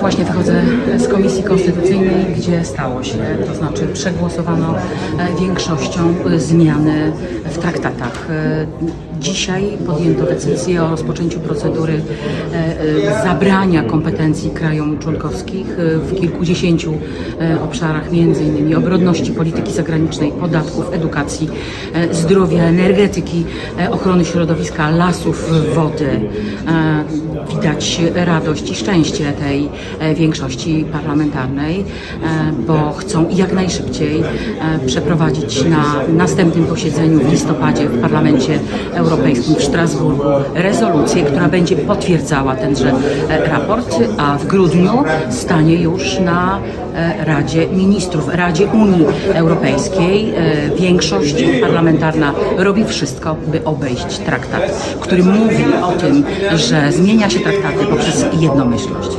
Właśnie wychodzę z Komisji Konstytucyjnej, gdzie stało się, to znaczy przegłosowano e, większością e, zmiany w traktatach. E, Dzisiaj podjęto decyzję o rozpoczęciu procedury e, e, zabrania kompetencji krajom członkowskich w kilkudziesięciu obszarach, innymi obronności, polityki zagranicznej, podatków, edukacji, zdrowia, energetyki, ochrony środowiska, lasów, wody. Widać radość i szczęście tej większości parlamentarnej, bo chcą jak najszybciej przeprowadzić na następnym posiedzeniu w listopadzie w Parlamencie Europejskim w Strasburgu rezolucję, która będzie potwierdzała tenże e, raport, a w grudniu stanie już na e, Radzie Ministrów, Radzie Unii Europejskiej. E, Większość parlamentarna robi wszystko, by obejść traktat, który mówi o tym, że zmienia się traktaty poprzez jednomyślność.